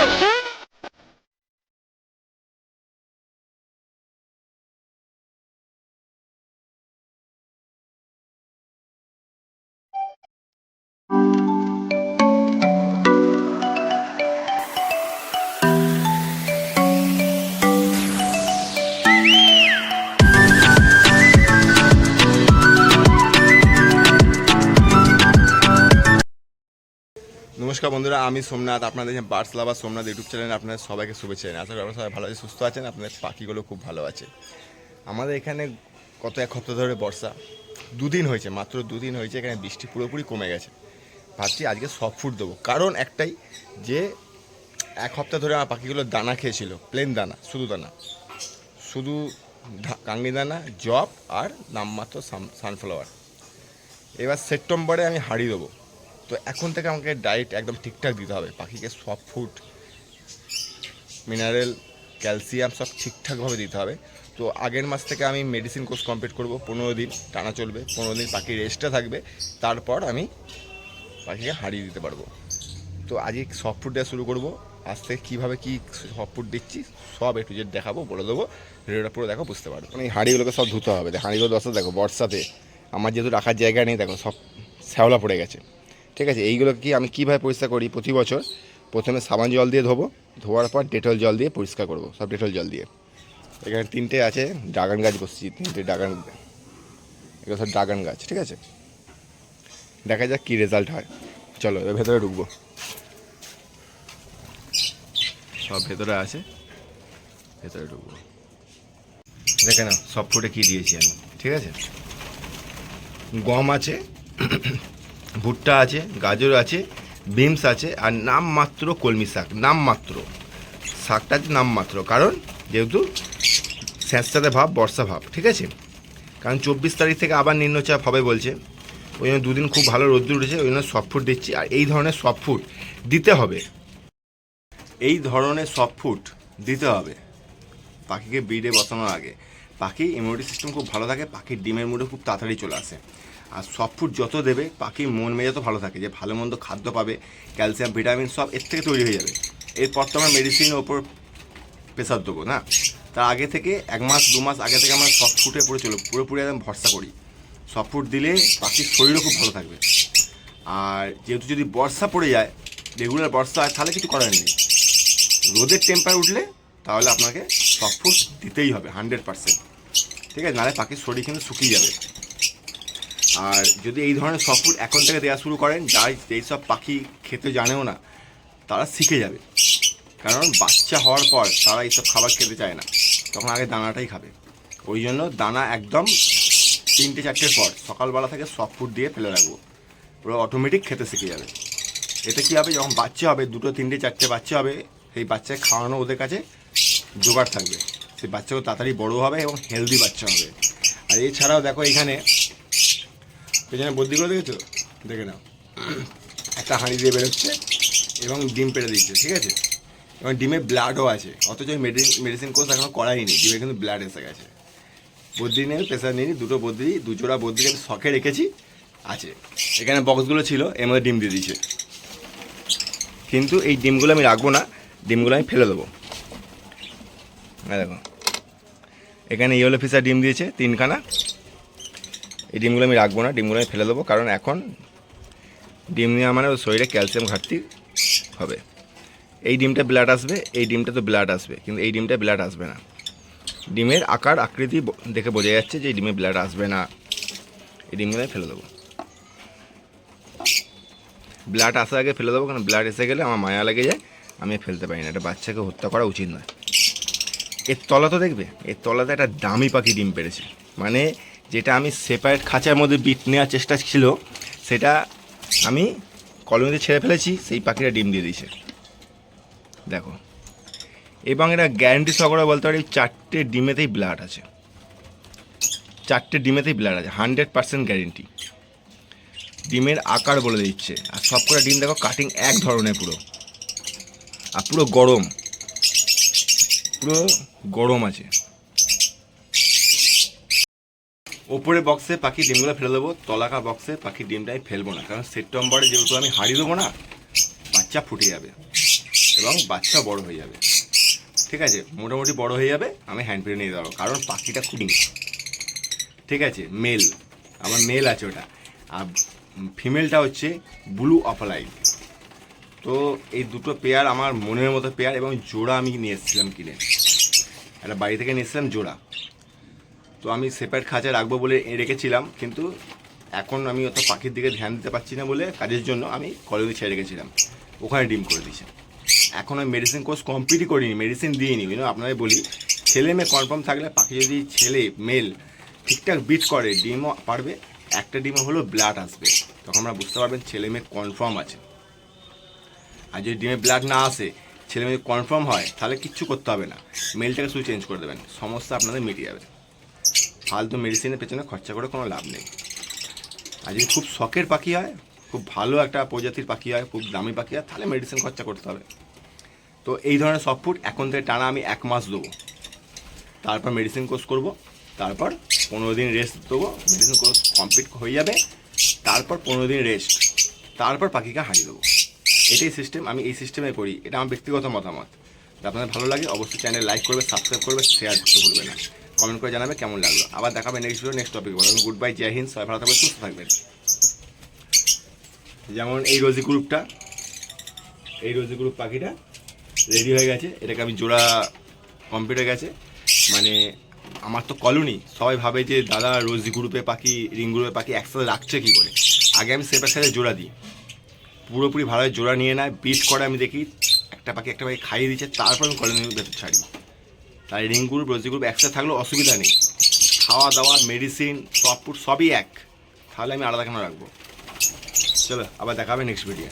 Ha নমস্কার বন্ধুরা, আমি সোমনাথ, আপনাদের যে বার্ডস লাভার সোমনাথ ইউটিউব চ্যানেলে আপনাদের সবাইকে শুভেচ্ছা জানাই। আশা করি আপনারা সবাই ভালো আছে সুস্থ আছেন, আপনাদের পাখিগুলো খুব ভালো আছে। আমাদের এখানে গত এক সপ্তাহ ধরে বর্ষা, দুদিন হয়েছে, মাত্র দুদিন হয়েছে, এখানে বৃষ্টি পুরোপুরি কমে গেছে। ভাবছি আজকে সব ফুড দেবো। কারণ একটাই, যে এক সপ্তাহ ধরে আমার পাখিগুলো দানা খেয়েছিল প্লেন দানা, শুধু দানা। শুধু কাঙ্গি দানা জব আর নামমাত্র সানফ্লাওয়ার এবার সেপ্টেম্বরে আমি হারিয়ে দেবো। তো এখন থেকে আমাকে ডায়েট একদম ঠিকঠাক দিতে হবে। পাখিকে সব ফুড মিনারেল ক্যালসিয়াম সব ঠিকঠাকভাবে দিতে হবে। তো আগের মাস থেকে আমি মেডিসিন কোর্স কমপ্লিট করব, পনেরো দিন টানা চলবে, পনেরো দিন পাখি রেস্টে থাকবে, তারপর আমি পাখিকে হারিয়ে দিতে পারব। তো আজকে সফট ফুড দেওয়া শুরু করব, আজ থেকে কীভাবে কী সফট ফুড দিচ্ছি, সব একটু যে দেখাবো, বলে দেবো, ভিডিওটা পুরো দেখো, বুঝতে পারব। মানে হাঁড়িগুলোকে সব ধুতে হবে, হাঁড়িগুলো দশটা দেখো, বর্ষাতে। আমার যেহেতু রাখার জায়গা নেই, দেখো সব শ্যাওলা পড়ে গেছে। ঠিক আছে এইগুলো কি আমি কীভাবে পরিষ্কার করি? প্রতি বছর প্রথমে সাবান জল দিয়ে ধোবো, ধোয়ার পর ডেটল জল দিয়ে পরিষ্কার করব, সব ডেটল জল দিয়ে। এখানে তিনটে আছে, ড্রাগন গাছ বসছি, তিনটে ড্রাগন, এগুলো সব ড্রাগন গাছ, ঠিক আছে? দেখা যাক কী রেজাল্ট হয়। চলো, এবার ভেতরে ঢুকবো। সব ভেতরে আছে, ভেতরে ঢুকবো। দেখে না সব ফুটে কী দিয়েছি আমি, ঠিক আছে? গম আছে ভুট্টা আছে, গাজর আছে বিমস আছে আর নামমাত্র কলমি শাক, নামমাত্র। শাকটা নামমাত্র, কারণ যেহেতু স্যাঁতস্যাঁতে ভাব, বর্ষা ভাব, ঠিক আছে? কারণ চব্বিশ তারিখ থেকে আবার নিম্নচাপ হবে বলছে। ওই জন্য দুদিন খুব ভালো রোদ্দুর উঠেছে, ওই জন্য সফট ফুড দিচ্ছি আর এই ধরনের সফট ফুড দিতে হবে। এই ধরনের সফট ফুড দিতে হবে। পাখিকে ব্রিডে বসানোর আগে। পাখি ইমিউনিটি সিস্টেম খুব ভালো থাকে, পাখির ডিমের মুডে খুব তাড়াতাড়ি চলে আসে। আর সফট ফুড যত দেবে পাখির মন মেজাজ তো ভালো থাকে, যে ভালো মন্দ খাদ্য পাবে ক্যালসিয়াম ভিটামিন সব এর থেকে তৈরি হয়ে যাবে। এরপর তো আমরা মেডিসিনের ওপর প্রেসার দেবো, না? তার আগে থেকে এক মাস, দু মাস আগে থেকে আমরা সফট ফুডে পুরো চলো, পুরোপুরি একদম ভরসা করি। সফট ফুড দিলে পাখির শরীরও খুব ভালো থাকবে। আর যেহেতু যদি বর্ষা পড়ে যায় রেগুলার বর্ষা হয় তাহলে কিছু করার নেই। রোদের টেম্পার উঠলে তাহলে আপনাকে সফট ফুড দিতেই হবে হান্ড্রেড পার্সেন্ট ঠিক আছে? নাহলে পাখির শরীর কিন্তু শুকিয়ে যাবে। আর যদি এই ধরনের সফট ফুড এখন থেকে দেওয়া শুরু করেন যাই যেই সব পাখি খেতে জানেও না, তারা শিখে যাবে। কারণ বাচ্চা হওয়ার পর তারা এইসব খাবার খেতে চায় না। তখন আগে দানাটাই খাবে। ওই জন্য দানা একদম তিনটে চারটের পর সকালবেলা থেকে সফট ফুড দিয়ে ফেলে রাখব। পুরো অটোমেটিক খেতে শিখে যাবে। এতে কী হবে? যখন বাচ্চা হবে, দুটো, তিনটে, চারটে বাচ্চা হবে, সেই বাচ্চাকে খাওয়ানো ওদের কাছে জোগাড় থাকবে। সেই বাচ্চাগুলো তাড়াতাড়ি বড় হবে এবং হেলদি বাচ্চা হবে। আর এছাড়াও দেখো এখানে পেছনে বদ্যিগুলো দেখেছ? দেখে নাও। একটা হাঁড়ি দিয়ে বেরোচ্ছে এবং ডিম পেড়ে দিচ্ছে, ঠিক আছে? এবং ডিমে ব্লাডও আছে, অথচ মেডিসিন মেডিসিন কোর্স এখনও করাইনি ডিমে কিন্তু ব্লাড এসে গেছে। বদ্রি নিয়ে প্রেশার নিয়ে দুটো বদ্রি দু জোড়া বদ্রি আমি শখে রেখেছি, আছে। এখানে বক্সগুলো ছিল, এর মধ্যে ডিম দিয়ে দিয়েছে। কিন্তু এই ডিমগুলো আমি রাখব না, ডিমগুলো আমি ফেলে দেবো। দেখো। এখানে ইয়েলো ফিসার ডিম দিয়েছে, তিনখানা। এই ডিমগুলো আমি রাখব না, ডিমগুলো আমি ফেলে দেবো, কারণ এখন ডিম নেওয়া মানে ওর শরীরে ক্যালসিয়াম ঘাটতি হবে। এই ডিমটা ব্লাড আসবে, এই ডিমটা তো ব্লাড আসবে, কিন্তু এই ডিমটা ব্লাড আসবে না। ডিমের আকার, আকৃতি দেখে বোঝা যাচ্ছে যে এই ডিমে ব্লাড আসবে না। এই ডিমগুলো আমি ফেলে দেবো। ব্লাড আসার আগে ফেলে দেবো, কারণ ব্লাড এসে গেলে আমার মায়া লেগে যায়, আমি ফেলতে পারি না। এটা বাচ্চাকে হত্যা করা উচিত নয়। এর তলা তো দেখবে, এর তলাতে একটা দামি পাখি ডিম পেড়েছে। মানে যেটা আমি সেপারেট খাঁচার মধ্যে বিট নেওয়ার চেষ্টা ছিল, সেটা আমি কলোনিতে ছেড়ে ফেলেছি, সেই পাখিটা ডিম দিয়ে দিয়েছে। দেখো। এবং এটা গ্যারান্টি সহকারে বলতে পারি, চারটে ডিমেতেই ব্লাড আছে। চারটে ডিমেতেই ব্লাড আছে হান্ড্রেড পার্সেন্ট গ্যারেন্টি ডিমের আকার বলে দিচ্ছে। আর সব কটা ডিম দেখো কাটিং এক ধরনের পুরো। আর পুরো গরম। পুরো গরম আছে। ওপরে বক্সে পাখি ডিমগুলো ফেলে দেবো, তলাকা বক্সে পাখি ডিমটা আমি ফেলব না, কারণ সেপ্টেম্বরে যেহেতু আমি হারিয়ে দেবো না, বাচ্চা ফুটে যাবে এবং বাচ্চা বড় হয়ে যাবে। ঠিক আছে? মোটামুটি বড় হয়ে যাবে, আমি হ্যান্ড ফিডে নিয়ে যাব, কারণ পাখিটা খুবই ঠিক আছে? মেল আমার মেল আছে ওটা। আর ফিমেলটা হচ্ছে ব্লু অফলাইন তো এই দুটো পেয়ার আমার মনের মতো পেয়ার এবং জোড়া আমি নিয়ে এসেছিলাম কিনে। একটা বাড়ি থেকে নিয়ে এসেছিলাম জোড়া। তো আমি সেপারেট খাঁচা রাখব বলে রেখেছিলাম, কিন্তু এখন আমি অত পাখির দিকে ধ্যান দিতে পারছি না বলে কাজের জন্য আমি কলেজে ছেড়ে রেখেছিলাম। ওখানে ডিম করে দিয়েছে। এখন আমি মেডিসিন কোর্স কমপ্লিটই করিনি মেডিসিন দিইনি ইউনো আপনাদের বলি। ছেলে মেয়ে কনফার্ম থাকলে পাখি যদি ছেলে মেল ঠিকঠাক বিট করে, ডিমও পারবে, একটা ডিমও হলো ব্লাড আসবে। তখন আমরা বুঝতে পারবেন ছেলে মেয়ে কনফার্ম আছে। আর যদি ডিমে ব্লাড না আসে, ছেলে মেয়ে কনফার্ম হয়, তাহলে কিচ্ছু করতে হবে না। মেলটাকে শুধু চেঞ্জ করে দেবেন। সমস্যা আপনাদের মিটে যাবে। ফালতু মেডিসিনের পেছনে খরচা করে কোনো লাভ নেই। আর যদি খুব শখের পাখি হয়, খুব ভালো একটা প্রজাতির পাখি হয়, খুব দামি পাখি হয়, তাহলে মেডিসিন খরচা করতে হবে। তো এই ধরনের সব ফুড এখন থেকে টানা আমি এক মাস দেবো। তারপর মেডিসিন কোর্স করব, তারপর পনেরো দিন রেস্ট দেবো মেডিসিন কোর্স কমপ্লিট হয়ে যাবে, তারপর পনেরো দিন রেস্ট তারপর পাখিকে হারিয়ে দেবো। এটাই সিস্টেম আমি এই সিস্টেমে করি এটা আমার ব্যক্তিগত মতামত। আপনাদের ভালো লাগে, অবশ্যই চ্যানেল লাইক করবে সাবস্ক্রাইব করবে শেয়ার করতে ভুলবে না। কমেন্ট করে জানাবে কেমন লাগল। আবার দেখাবে নেক্সট ভিডিও নেক্সট টপিক বলো গুড বাই জয় হিন্দ, সবাই ভালো থাকবে সুস্থ থাকবেন। যেমন এই রোজি গ্রুপটা এই রোজি গ্রুপ পাখিটা রেডি হয়ে গেছে। এটাকে আমি জোড়া কমপ্লিট হয়ে গেছে। মানে আমার তো কলোনি সবাই ভাবে যে দাদা রোজি গ্রুপে পাখি, রিং গ্রুপে পাখি একসাথে রাখছে কী করে? আগে আমি সেপার সাথে জোড়া দিই। পুরোপুরি ভালো জোড়া নিয়ে নেয় বিট করে আমি দেখি, একটা পাখি একটা পাখি খাইয়ে দিচ্ছে, তারপর আমি কলোনির ভেতর ছাড়ি। তাই রিং গ্রুপ রোজি গ্রুপ একসাথে থাকলে অসুবিধা নেই। খাওয়া দাওয়া মেডিসিন সব ফুড সবই এক। তাহলে আমি আলাদা কেন রাখব। চলো, আবার দেখা হবে নেক্সট ভিডিও